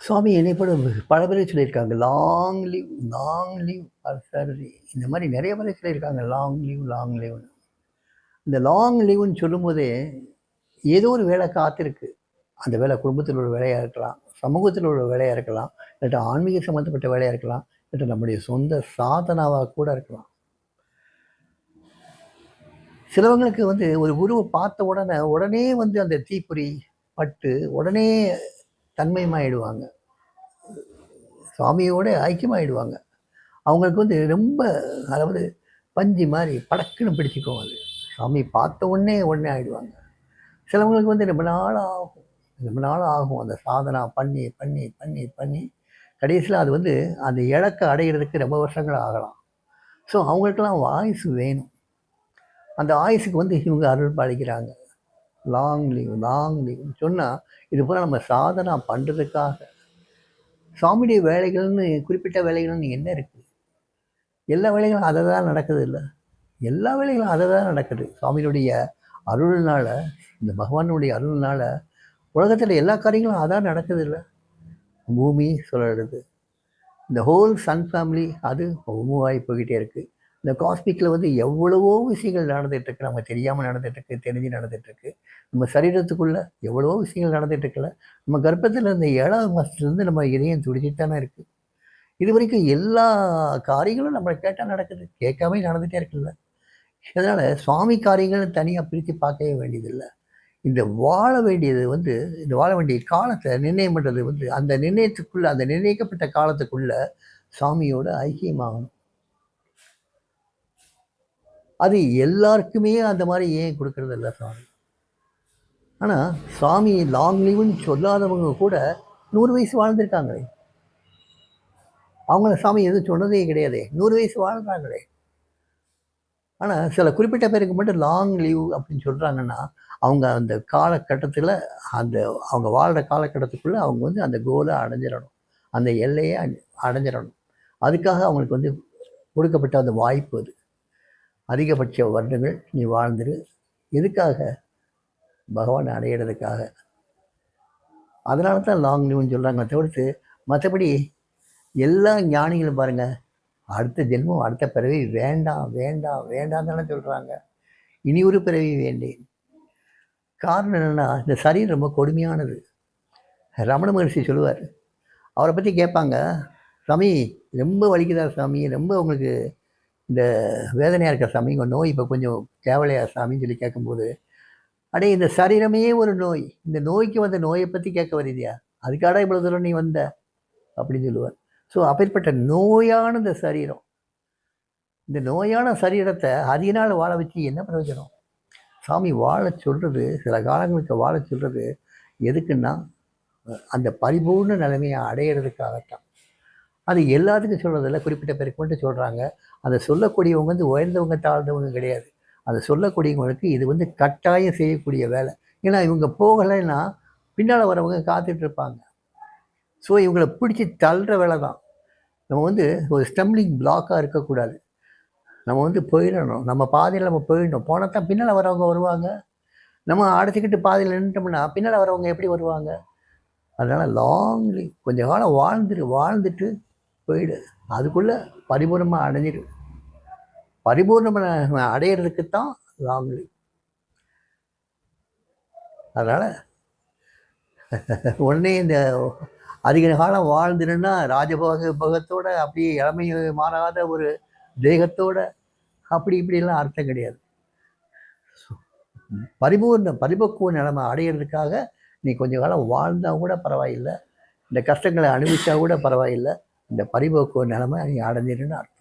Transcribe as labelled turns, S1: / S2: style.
S1: சுவாமி என்னைப்பட பல பேர் சொல்லியிருக்காங்க long leave long leave sorry இந்த மாதிரி நிறைய பேர் சொல்லியிருக்காங்க லாங் லீவ் லாங் லீவ்னு இந்த லாங் லீவுன்னு சொல்லும்போதே ஏதோ ஒரு வேலை காத்திருக்கு. அந்த வேலை குடும்பத்தில் உள்ள வேலையாக இருக்கலாம் சமூகத்தில் உள்ள வேலையாக இருக்கலாம் இல்லாட்டா ஆன்மீக சம்மந்தப்பட்ட வேலையாக இருக்கலாம் இல்லாட்டா நம்முடைய சொந்த சாதனாவாக கூட இருக்கலாம். சிலவங்களுக்கு வந்து ஒரு குருவை பார்த்த உடனே உடனே வந்து அந்த தீப்பொறி பட்டு உடனே தன்மயமாகிடுவாங்க சுவாமியோட ஐக்கியமாகிடுவாங்க அவங்களுக்கு வந்து ரொம்ப அதாவது பஞ்சு மாதிரி படக்குன்னு பிடிச்சிக்கும் அது. சாமி பார்த்த உடனே உடனே ஆயிடுவாங்க. சிலவங்களுக்கு வந்து ரொம்ப நாள் ஆகும் ரொம்ப நாள் ஆகும் அந்த சாதனா பண்ணி பண்ணி பண்ணி பண்ணி. கடைசியில் அது வந்து அந்த இலக்கை அடைகிறதுக்கு ரொம்ப வருஷங்கள் ஆகலாம். ஸோ அவங்களுக்கெல்லாம் வாய்ஸ் வேணும். அந்த ஆயுசுக்கு வந்து இவங்க அருள் பாலிக்கிறாங்க. லாங் லீவ் லாங் லீவ்னு சொன்னால் இது போல் நம்ம சாதனா பண்ணுறதுக்காக சாமியுடைய வேலைகள்னு குறிப்பிட்ட வேலைகள்னு என்ன இருக்குது எல்லா வேலைகளும் அதை தான் நடக்குது இல்லை? எல்லா வேலைகளும் அதை தான் நடக்குது. சாமியினுடைய அருள்னால் இந்த பகவானுடைய அருள்னால் உலகத்தில் எல்லா காரியங்களும் அதான் நடக்குது இல்லை? பூமி சுழலுது இந்த ஹோல் சன் ஃபேமிலி அது மூவ் போய்கிட்டே இருக்குது இந்த காஸ்மிக்கில் வந்து எவ்வளவோ விஷயங்கள் நடந்துகிட்ருக்கு நம்ம தெரியாமல் நடந்துகிட்ருக்கு தெரிஞ்சு நடந்துகிட்ருக்கு நம்ம சரீரத்துக்குள்ளே எவ்வளவோ விஷயங்கள் நடந்துகிட்ருக்குல்ல நம்ம கர்ப்பத்தில் இருந்த ஏழாவது மாதத்துலேருந்து நம்ம இதயம் துடிச்சிட்டு தானே இருக்குது இது வரைக்கும் எல்லா காரியங்களும் நம்மளை கேட்டால் நடக்குது. கேட்காம நடந்துகிட்டே இருக்குல்ல. அதனால் சுவாமி காரியங்கள் தனியாக பிரித்து பார்க்கவே வேண்டியதில்லை. இந்த வாழ வேண்டியது வந்து இந்த வாழ வேண்டிய காலத்தை நிர்ணயம் பண்ணுறது வந்து அந்த நிர்ணயத்துக்குள்ளே அந்த நிர்ணயிக்கப்பட்ட காலத்துக்குள்ளே சாமியோட ஐக்கியமாகணும். அது எல்லாருக்குமே அந்த மாதிரி ஏன் கொடுக்கறது இல்லை சாமி? ஆனால் சாமி லாங் லீவுன்னு சொல்லாதவங்க கூட நூறு வயசு வாழ்ந்திருக்காங்களே. அவங்கள சாமி எதுவும் சொன்னதே கிடையாதே. நூறு வயசு வாழ்கிறாங்களே ஆனால் சில குறிப்பிட்ட பேருக்கு மட்டும் லாங் லீவ் அப்படின்னு சொல்கிறாங்கன்னா அவங்க அந்த காலகட்டத்தில் அந்த அவங்க வாழ்கிற காலகட்டத்துக்குள்ளே அவங்க வந்து அந்த கோலை அடைஞ்சிடணும். அந்த எல்லையை அடைஞ்சிடணும். அதுக்காக அவங்களுக்கு வந்து கொடுக்கப்பட்ட அந்த வாய்ப்பு அது. அதிகபட்ச வருடங்கள் நீ வாழ்ந்துரு. எதுக்காக? பகவான் அடையிறதுக்காக. அதனால தான் லாங் லீவ்னு சொல்கிறாங்க தவிர்த்து மற்றபடி எல்லா ஞானிகளும் பாருங்கள் அடுத்த ஜென்மம் அடுத்த பிறவி வேண்டாம் வேண்டாம் வேண்டாம் தானே சொல்கிறாங்க இனி ஒரு பிறவி வேண்டேன். காரணம் என்னென்னா இந்த சரீரம் ரொம்ப கொடுமையானது. ரமண மகர்ஷி சொல்லுவார். அவரை பற்றி கேட்பாங்க சாமி ரொம்ப வலிக்குதா சாமி ரொம்ப உங்களுக்கு இந்த வேதனையாக இருக்க சாமி உங்கள் நோய் இப்போ கொஞ்சம் தேவலையா சாமின்னு சொல்லி கேட்கும்போது அடே இந்த சரீரமே ஒரு நோய். இந்த நோய்க்கு வந்த நோயை பற்றி கேட்க வருதியா அதுக்காடா இவ்வளோ தூரம் நீ வந்த? அப்படின்னு சொல்லுவார். ஸோ அப்பேற்பட்ட நோயான இந்த சரீரம். இந்த நோயான சரீரத்தை அதிக நாள் வாழ வச்சு என்ன பிரயோஜனம்? சாமி வாழ சொல்கிறது சில காலங்களுக்கு வாழ சொல்கிறது எதுக்குன்னா அந்த பரிபூர்ண நிலைமையை அடையிறதுக்காகத்தான். அது எல்லாத்துக்கும் சொல்கிறதில்ல குறிப்பிட்ட பேருக்கு மட்டும் சொல்கிறாங்க அதை சொல்லக்கூடியவங்க வந்து உயர்ந்தவங்க தாழ்ந்தவங்க கிடையாது. அதை சொல்லக்கூடியவங்களுக்கு இது வந்து கட்டாயம் செய்யக்கூடிய வேலை. ஏன்னா இவங்க போகலைன்னா பின்னால் வரவங்க காத்துட்ருப்பாங்க ஸோ இவங்களை பிடிச்சி தள்ளுற வேலை தான். நம்ம வந்து ஒரு ஸ்டம்லிங் பிளாக்காக இருக்கக்கூடாது. நம்ம வந்து போயிடணும். நம்ம பாதையில் நம்ம போயிடணும். போனால் தான் பின்னால் வரவங்க வருவாங்க. நம்ம அடைச்சிக்கிட்டு பாதையில் நின்றுட்டோம்னா பின்னால் வரவங்க எப்படி வருவாங்க? அதனால் லாங்லி கொஞ்சம் காலம் வாழ்ந்துட்டு வாழ்ந்துட்டு போயிடு. அதுக்குள்ளே பரிபூர்ணமாக அடைஞ்சிடு பரிபூர்ணமாக அடையிறதுக்கு தான் லாங் லீவ் அதனால் உடனே இந்த அதிக காலம் வாழ்ந்துருன்னா ராஜபோக போகத்தோட அப்படியே இளமை மாறாத ஒரு தேகத்தோட அப்படி இப்படிலாம் அர்த்தம் கிடையாது. பரிபூர்ண பரிபக்குவ நிலைமை அடையிறதுக்காக நீ கொஞ்சம் காலம் வாழ்ந்தால் கூட பரவாயில்லை. இந்த கஷ்டங்களை அனுபவித்தா கூட பரவாயில்லை. இந்த பரிபக்குவ நிலைமை நீ அடைஞ்சிருன்னு அர்த்தம்